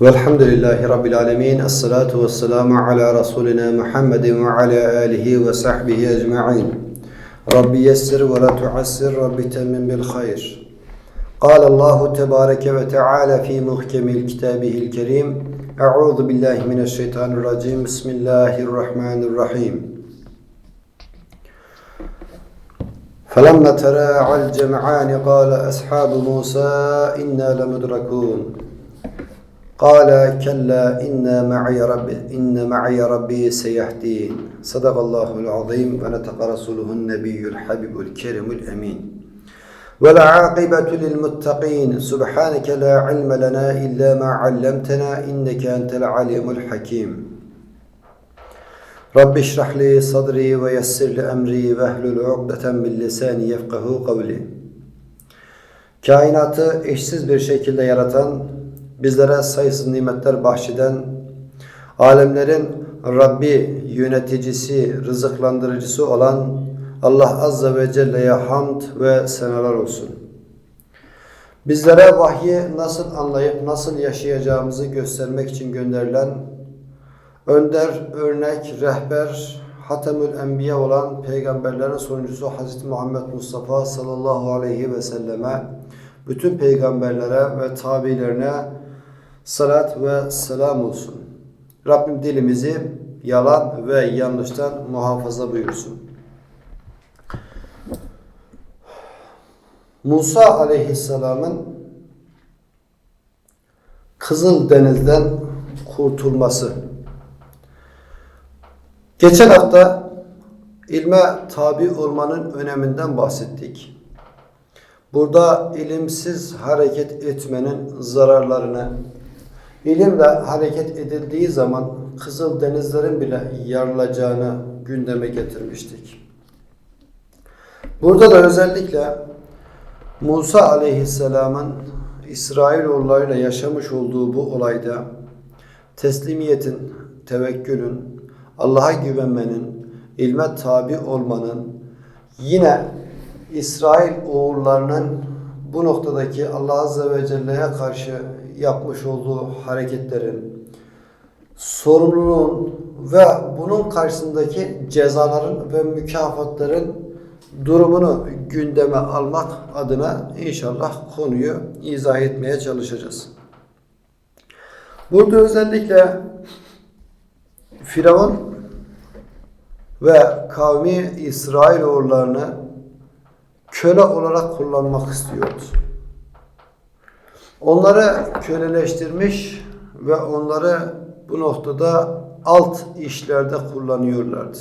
والحمد لله رب العالمين الصلاة والسلام على رسولنا محمد وعلى آله وصحبه أجمعين. رب يسر ولا تعسر رب تمم بالخير. قال الله تبارك وتعالى في محكم كتابه الكريم أعوذ بالله من الشيطان الرجيم بسم الله الرحمن الرحيم. فلما تراعى الجمعان قال أصحاب موسى إنا لمدركون. قال كلا إن معي ربي إن معي ربي سيهدين صدق الله العظيم ونطق رسوله النبي الحبيب الكريم الأمين والعاقبة للمتقين سبحانك لا علم لنا إلا ما علمتنا إنك أنت العليم الحكيم رب اشرح لي صدري ويسر لي أمري واحلل عقدة من لساني يفقه قولي Kainatı eşsiz bir şekilde yaratan, bizlere sayısız nimetler bahşeden, alemlerin Rabbi, yöneticisi, rızıklandırıcısı olan Allah Azze ve Celle'ye hamd ve senalar olsun. Bizlere vahyi nasıl anlayıp nasıl yaşayacağımızı göstermek için gönderilen önder, örnek, rehber, Hatemül Enbiya olan peygamberlerin sonuncusu Hz. Muhammed Mustafa sallallahu aleyhi ve selleme, bütün peygamberlere ve tabilerine salat ve selam olsun. Rabbim dilimizi yalan ve yanlıştan muhafaza buyursun. Musa aleyhisselamın Kızıl Deniz'den kurtulması. Geçen hafta ilme tabi olmanın öneminden bahsettik. Burada ilimsiz hareket etmenin zararlarını, ilimle hareket edildiği zaman Kızıl Denizlerin bile yarılacağını gündeme getirmiştik. Burada da özellikle Musa aleyhisselamın İsrailoğullarıyla yaşamış olduğu bu olayda teslimiyetin, tevekkülün, Allah'a güvenmenin, ilme tabi olmanın, yine İsrail oğullarının bu noktadaki Allah Azze ve Celle'ye karşı yapmış olduğu hareketlerin, sorumluluğun ve bunun karşısındaki cezaların ve mükafatların durumunu gündeme almak adına inşallah konuyu izah etmeye çalışacağız. Burada özellikle Firavun ve kavmi İsrailoğullarını köle olarak kullanmak istiyordu. Onları köleleştirmiş ve onları bu noktada alt işlerde kullanıyorlardı.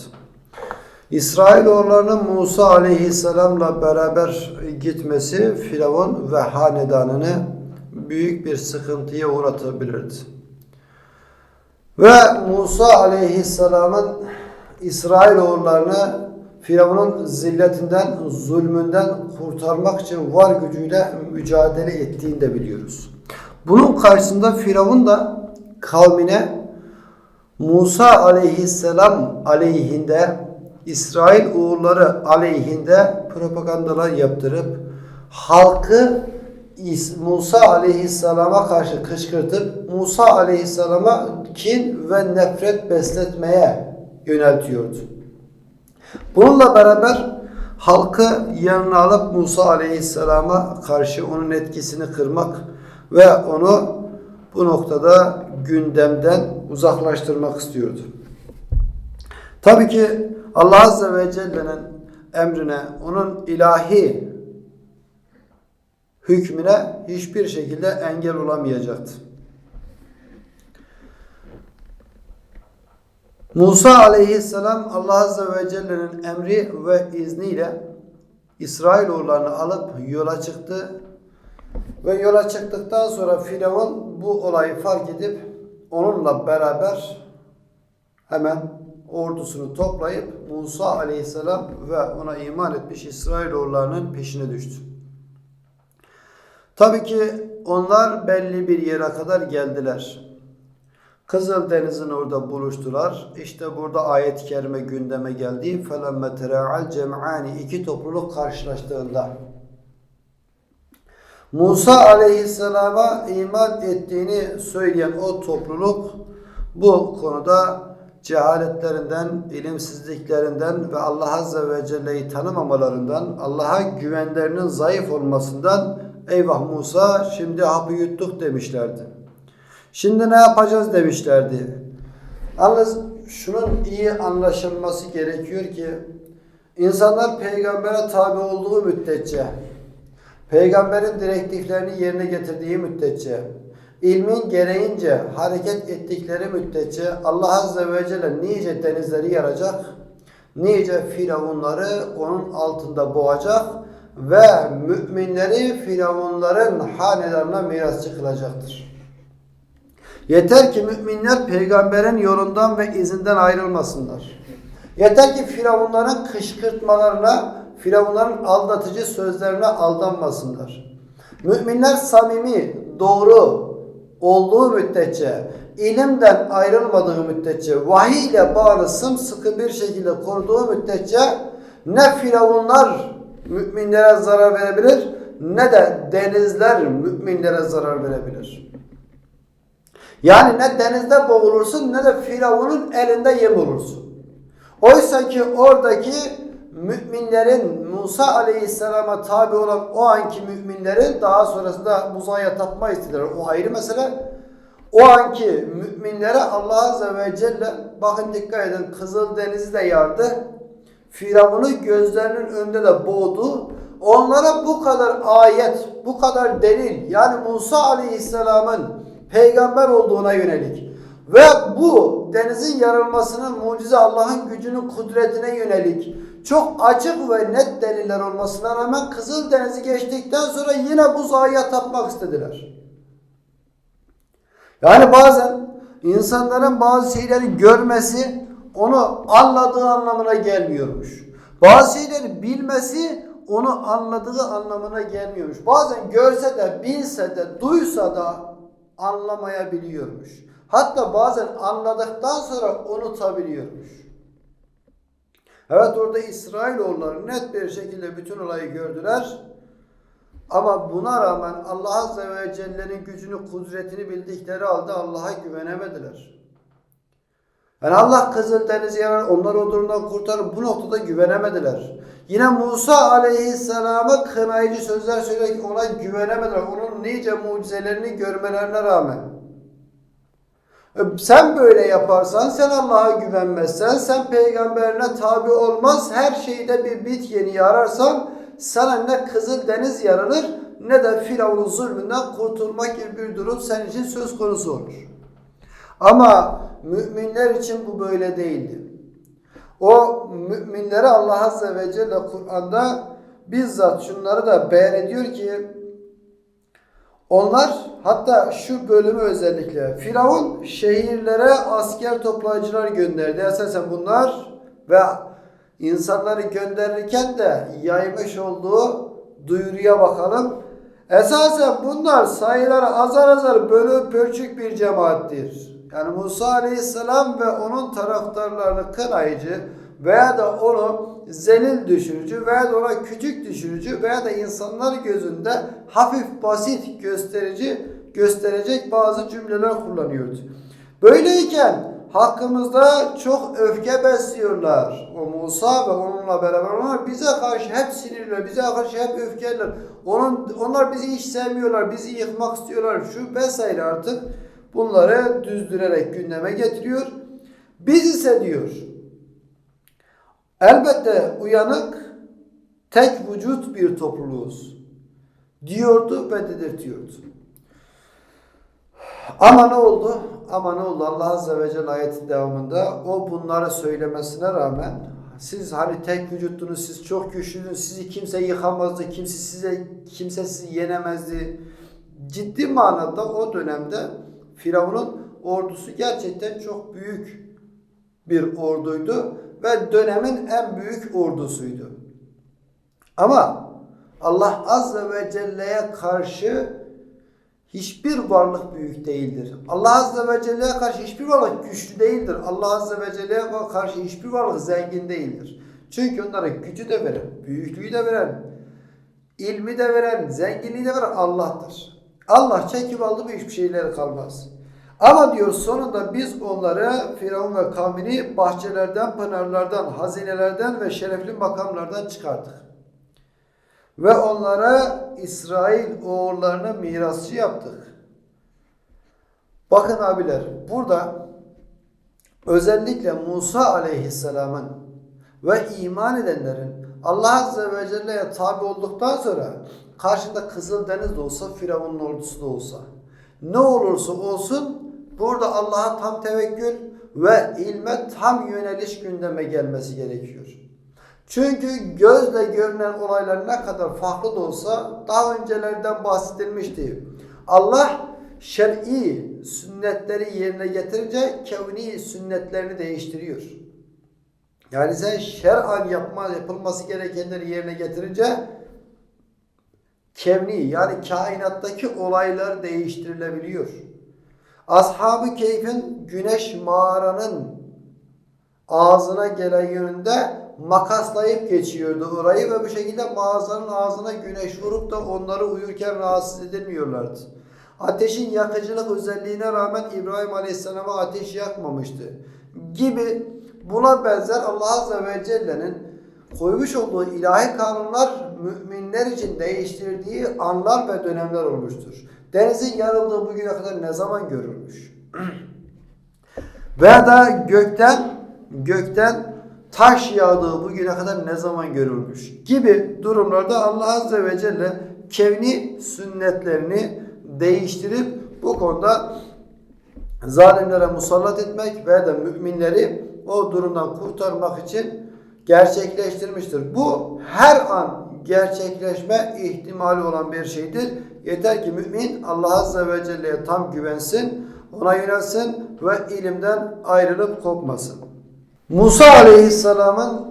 İsrailoğullarının Musa aleyhisselamla beraber gitmesi Firavun ve hanedanını büyük bir sıkıntıya uğratabilirdi. Ve Musa aleyhisselamın İsrailoğullarını Firavun'un zilletinden, zulmünden kurtarmak için var gücüyle mücadele ettiğini de biliyoruz. Bunun karşısında Firavun da kavmine Musa aleyhisselam aleyhinde İsrail oğulları aleyhinde propagandalar yaptırıp halkı Musa aleyhisselama karşı kışkırtıp Musa aleyhisselama kin ve nefret besletmeye yöneltiyordu. Bununla beraber halkı yanına alıp Musa aleyhisselama karşı onun etkisini kırmak ve onu bu noktada gündemden uzaklaştırmak istiyordu. Tabii ki Allah Azze ve Celle'nin emrine, onun ilahi hükmüne hiçbir şekilde engel olamayacaktı. Musa aleyhisselam Allah Azze ve Celle'nin emri ve izniyle İsrailoğullarını alıp yola çıktı. Ve yola çıktıktan sonra Firavun bu olayı fark edip onunla beraber hemen ordusunu toplayıp Musa aleyhisselam ve ona iman etmiş İsrailoğullarının peşine düştü. Tabii ki onlar belli bir yere kadar geldiler. Kızıl Deniz'in orada buluştular. İşte burada ayet-i kerime gündeme geldi. فَلَمَّ تَرَعَ الْجَمْعَانِ iki topluluk karşılaştığında Musa aleyhisselama iman ettiğini söyleyen o topluluk bu konuda cehaletlerinden, ilimsizliklerinden ve Allah Azze ve Celle'yi tanımamalarından, Allah'a güvenlerinin zayıf olmasından eyvah Musa şimdi hapı yuttuk demişlerdi. Şimdi ne yapacağız demişlerdi. Yalnız şunun iyi anlaşılması gerekiyor ki insanlar peygambere tabi olduğu müddetçe peygamberin direktiflerini yerine getirdiği müddetçe ilmin gereğince hareket ettikleri müddetçe Allah Azze ve Celle nice denizleri yaracak, nice firavunları onun altında boğacak ve müminleri firavunların hanedarına mirasçı kılacaktır. Yeter ki müminler peygamberin yolundan ve izinden ayrılmasınlar. Yeter ki firavunların kışkırtmalarına, firavunların aldatıcı sözlerine aldanmasınlar. Müminler samimi, doğru olduğu müddetçe, ilimden ayrılmadığı müddetçe, vahiy ile bağını sımsıkı bir şekilde koruduğu müddetçe ne firavunlar müminlere zarar verebilir ne de denizler müminlere zarar verebilir. Yani ne denizde boğulursun ne de Firavun'un elinde yem olursun. Oysa ki oradaki müminlerin Musa Aleyhisselam'a tabi olan o anki müminlerin daha sonrasında Musa'ya tapma istediler. O ayrı mesele. O anki müminlere Allah Azze ve Celle bakın dikkat edin Kızıl Deniz'i de yardı. Firavun'u gözlerinin önünde de boğdu. Onlara bu kadar ayet, bu kadar delil yani Musa Aleyhisselam'ın peygamber olduğuna yönelik ve bu denizin yarılmasının mucize Allah'ın gücünün kudretine yönelik çok açık ve net deliller olmasına rağmen Kızıl Deniz'i geçtikten sonra yine bu zahaya tapmak istediler. Yani bazen insanların bazı şeyleri görmesi onu anladığı anlamına gelmiyormuş. Bazı şeyleri bilmesi onu anladığı anlamına gelmiyormuş. Bazen görse de, bilse de, duysa da anlamayabiliyormuş. Hatta bazen anladıktan sonra unutabiliyormuş. Evet orada İsrailoğulları net bir şekilde bütün olayı gördüler. Ama buna rağmen Allah Azze ve Celle'nin gücünü, kudretini bildikleri halde Allah'a güvenemediler. Yani Allah Kızıldeniz'i yarar, onları o durumdan kurtarır. Bu noktada güvenemediler. Yine Musa Aleyhisselam'a kınayıcı sözler söyleyerek ona güvenemediler. Onun nice mucizelerini görmelerine rağmen. E, Sen böyle yaparsan, sen Allah'a güvenmezsen, sen peygamberine tabi olmaz, her şeyde bir bit yeni ararsan, sana ne Kızıl Deniz yarılır, ne de Firavun'un zulmünden kurtulmak gibi bir durum senin için söz konusu olur. Ama müminler için bu böyle değildi. O müminlere Allah Azze ve Celle Kur'an'da bizzat şunları da beyan ediyor ki onlar hatta şu bölümü özellikle Firavun şehirlere asker toplayıcılar gönderdi. Esasen bunlar ve insanları gönderirken de yaymış olduğu duyuruya bakalım. Esasen bunlar sayıları azar azar bölü pörçük bir cemaattir. Yani Musa Aleyhisselam ve onun taraftarlarını kınayıcı veya da onu zelil düşürücü veya da ona küçük düşürücü veya da insanlar gözünde hafif basit gösterici gösterecek bazı cümleler kullanıyordu. Böyleyken hakkımızda çok öfke besliyorlar. O Musa ve onunla beraber onlar bize karşı hep sinirler, bize karşı hep öfkeliler. Onun, onlar bizi hiç sevmiyorlar, bizi yıkmak istiyorlar. Şu vesaire artık bunları düzdürerek gündeme getiriyor. Biz ise diyor elbette uyanık tek vücut bir topluluğuz diyordu ve dedirtiyordu. Ama ne oldu? Ama ne oldu? Allah Azze ve Celle ayetin devamında o bunları söylemesine rağmen siz hani tek vücuttunuz, siz çok güçlüydünüz, sizi kimse yıkamazdı, kimse size kimse sizi yenemezdi. Ciddi manada o dönemde Firavun'un ordusu gerçekten çok büyük bir orduydu ve dönemin en büyük ordusuydu. Ama Allah Azze ve Celle'ye karşı hiçbir varlık büyük değildir. Allah Azze ve Celle'ye karşı hiçbir varlık güçlü değildir. Allah Azze ve Celle'ye karşı hiçbir varlık zengin değildir. Çünkü onlara gücü de veren, büyüklüğü de veren, ilmi de veren, zenginliği de veren Allah'tır. Allah çekip aldı mı hiçbir şeyleri kalmaz. Ama diyor sonunda biz onları Firavun ve kavmini bahçelerden, pınarlardan, hazinelerden ve şerefli makamlardan çıkardık. Ve onlara İsrail oğullarına mirasçı yaptık. Bakın abiler burada özellikle Musa aleyhisselamın ve iman edenlerin Allah Azze ve Celle'ye tabi olduktan sonra karşında Kızıldeniz de olsa Firavun'un ordusu da olsa ne olursa olsun burada Allah'a tam tevekkül ve ilme tam yöneliş gündeme gelmesi gerekiyor. Çünkü gözle görünen olaylar ne kadar farklı da olsa daha öncelerden bahsedilmişti. Allah şer'i sünnetleri yerine getirince kevni sünnetlerini değiştiriyor. Yani sen şer'an yapma, yapılması gerekenleri yerine getirince kevni yani kainattaki olaylar değiştirilebiliyor. Ashab-ı Keyf'in güneş mağaranın ağzına gelen yönünde makaslayıp geçiyordu orayı ve bu şekilde mağazanın ağzına güneş vurup da onları uyurken rahatsız edilmiyorlardı. Ateşin yakıcılık özelliğine rağmen İbrahim Aleyhisselam'a ateş yakmamıştı. Gibi buna benzer Allah Azze ve Celle'nin koymuş olduğu ilahi kanunlar müminler için değiştirdiği anlar ve dönemler olmuştur. Denizin yarıldığı bugüne kadar ne zaman görülmüş? Veya da gökten gökten taş yağdığı bugüne kadar ne zaman görülmüş gibi durumlarda Allah Azze ve Celle kevni sünnetlerini değiştirip bu konuda zalimlere musallat etmek ve de müminleri o durumdan kurtarmak için gerçekleştirmiştir. Bu her an gerçekleşme ihtimali olan bir şeydir. Yeter ki mümin Allah Azze ve Celle'ye tam güvensin, ona yönelsin ve ilimden ayrılıp kopmasın. Musa Aleyhisselam'ın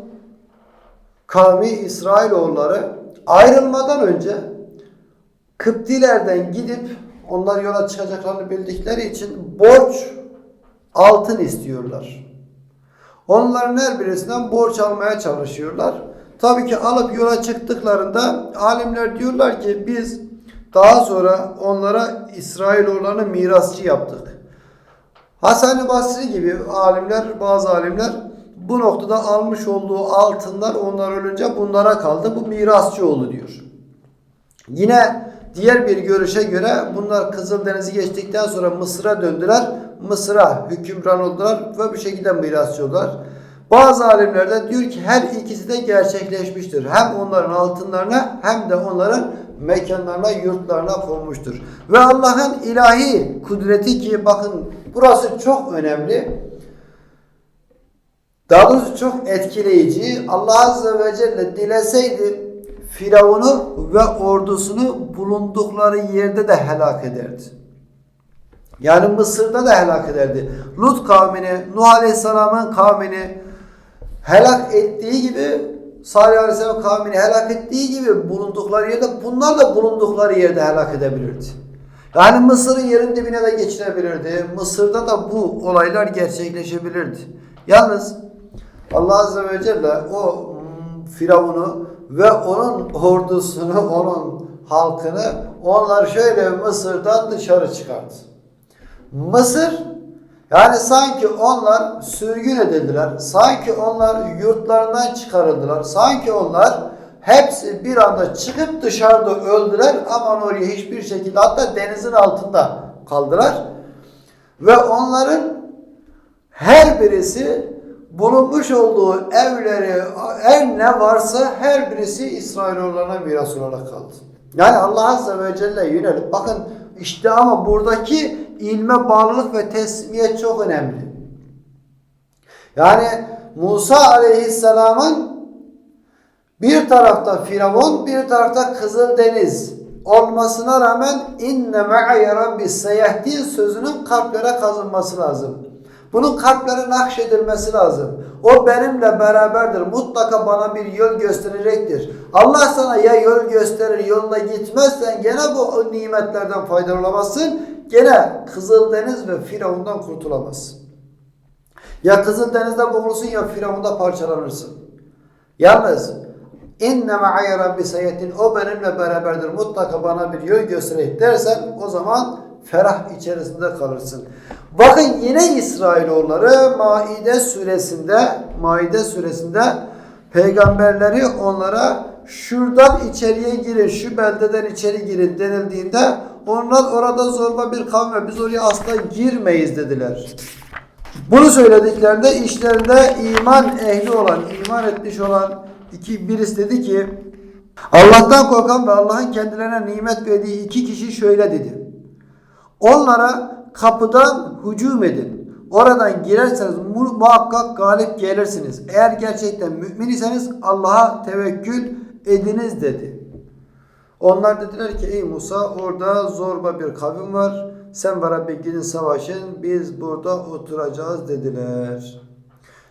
kavmi İsrailoğulları ayrılmadan önce Kıptilerden gidip onlar yola çıkacaklarını bildikleri için borç altın istiyorlar. Onların her birisinden borç almaya çalışıyorlar. Tabii ki alıp yola çıktıklarında alimler diyorlar ki biz daha sonra onlara İsrailoğullarını mirasçı yaptık. Hasan-ı Basri gibi alimler, bazı alimler bu noktada almış olduğu altınlar onlar ölünce bunlara kaldı. Bu mirasçı oldu diyor. Yine diğer bir görüşe göre bunlar Kızıldeniz'i geçtikten sonra Mısır'a döndüler. Mısır'a hükümran oldular ve bu şekilde mirasçı oldular. Bazı alimler de diyor ki her ikisi de gerçekleşmiştir. Hem onların altınlarına hem de onların mekanlarına, yurtlarına konmuştur. Ve Allah'ın ilahi kudreti ki bakın burası çok önemli. Daha doğrusu çok etkileyici. Allah Azze ve Celle dileseydi Firavun'u ve ordusunu bulundukları yerde de helak ederdi. Yani Mısır'da da helak ederdi. Lut kavmini, Nuh Aleyhisselam'ın kavmini helak ettiği gibi Salih Aleyhisselam kavmini helak ettiği gibi bulundukları yerde bunlar da bulundukları yerde helak edebilirdi. Yani Mısır'ın yerin dibine de geçirebilirdi. Mısır'da da bu olaylar gerçekleşebilirdi. Yalnız Allah Azze ve Celle o Firavun'u ve onun ordusunu, onun halkını onlar şöyle Mısır'dan dışarı çıkardı. Mısır yani sanki onlar sürgün edildiler. Sanki onlar yurtlarından çıkarıldılar. Sanki onlar hepsi bir anda çıkıp dışarıda öldüler ama oraya hiçbir şekilde hatta denizin altında kaldılar. Ve onların her birisi bulunmuş olduğu evleri, her ne varsa her birisi İsrailoğullarına miras olarak kaldı. Yani Allah Azze ve Celle yönelip bakın işte ama buradaki ilme bağlılık ve teslimiyet çok önemli. Yani Musa Aleyhisselam'ın bir tarafta Firavun, bir tarafta Kızıldeniz olmasına rağmen inne me'aye rabbi seyahdi sözünün kalplere kazınması lazım. Bunun kalplere nakşedilmesi lazım. O benimle beraberdir. Mutlaka bana bir yol gösterecektir. Allah sana ya yol gösterir, yoluna gitmezsen gene bu nimetlerden faydalanamazsın. Gene Kızıldeniz ve Firavun'dan kurtulamazsın. Ya Kızıldeniz'de boğulursun ya Firavun'da parçalanırsın. Yalnız inne ma'ay rabbi seyetin o benimle beraberdir mutlaka bana bir yol gösterecek dersen o zaman ferah içerisinde kalırsın. Bakın yine İsrailoğulları Maide suresinde Maide suresinde peygamberleri onlara şuradan içeriye girin, şu beldeden içeri girin denildiğinde onlar orada zorba bir kavim ve biz oraya asla girmeyiz dediler. Bunu söylediklerinde işlerinde iman ehli olan, iman etmiş olan iki birisi dedi ki Allah'tan korkan ve Allah'ın kendilerine nimet verdiği iki kişi şöyle dedi. Onlara kapıdan hücum edin. Oradan girerseniz mu- muhakkak galip gelirsiniz. Eğer gerçekten mümin iseniz Allah'a tevekkül ediniz dedi. Onlar dediler ki ey Musa orada zorba bir kavim var. Sen ve Rabbi gidin savaşın biz burada oturacağız dediler.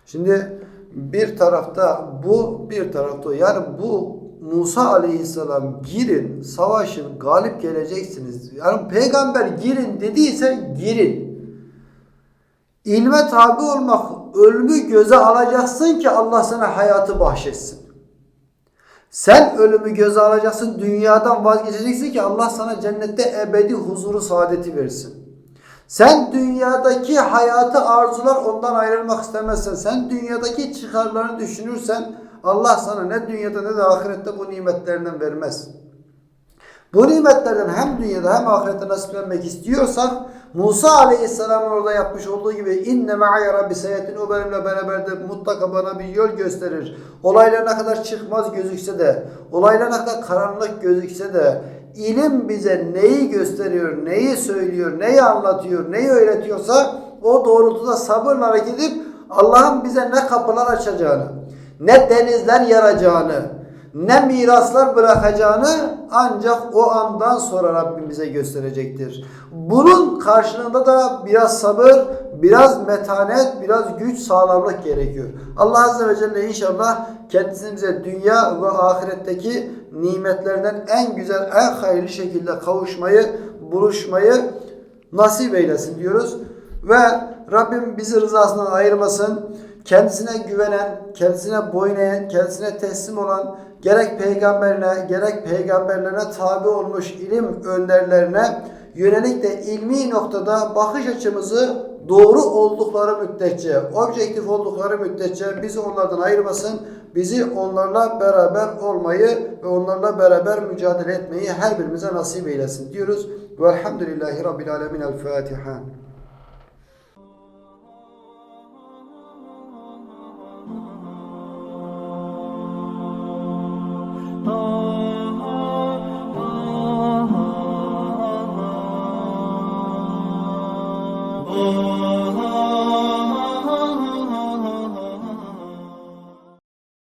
Şimdi bir tarafta bu bir tarafta yani bu Musa aleyhisselam girin savaşın galip geleceksiniz. Yani peygamber girin dediyse girin. İlme tabi olmak ölümü göze alacaksın ki Allah sana hayatı bahşetsin. Sen ölümü göze alacaksın, dünyadan vazgeçeceksin ki Allah sana cennette ebedi huzuru saadeti versin. Sen dünyadaki hayatı arzular ondan ayrılmak istemezsen, sen dünyadaki çıkarlarını düşünürsen Allah sana ne dünyada ne de ahirette bu nimetlerinden vermez. Bu nimetlerden hem dünyada hem ahirette nasiplenmek istiyorsak Musa Aleyhisselam'ın orada yapmış olduğu gibi inne ma'aya rabbi seyetin o benimle beraberdir mutlaka bana bir yol gösterir. Olaylar ne kadar çıkmaz gözükse de olaylar ne kadar karanlık gözükse de ilim bize neyi gösteriyor, neyi söylüyor, neyi anlatıyor, neyi öğretiyorsa o doğrultuda sabırla hareket edip Allah'ın bize ne kapılar açacağını, ne denizler yaracağını, ne miraslar bırakacağını ancak o andan sonra Rabbim bize gösterecektir. Bunun karşılığında da biraz sabır, biraz metanet, biraz güç sağlamak gerekiyor. Allah Azze ve Celle inşallah kendisini bize dünya ve ahiretteki nimetlerinden en güzel, en hayırlı şekilde kavuşmayı, buluşmayı nasip eylesin diyoruz. Ve Rabbim bizi rızasından ayırmasın. Kendisine güvenen, kendisine boyun eğen, kendisine teslim olan gerek peygamberine gerek peygamberlerine tabi olmuş ilim önderlerine yönelik de ilmi noktada bakış açımızı doğru oldukları müddetçe, objektif oldukları müddetçe bizi onlardan ayırmasın. Bizi onlarla beraber olmayı ve onlarla beraber mücadele etmeyi her birimize nasip eylesin diyoruz. Velhamdülillahi Rabbil Alemin. El Fatiha. Oh.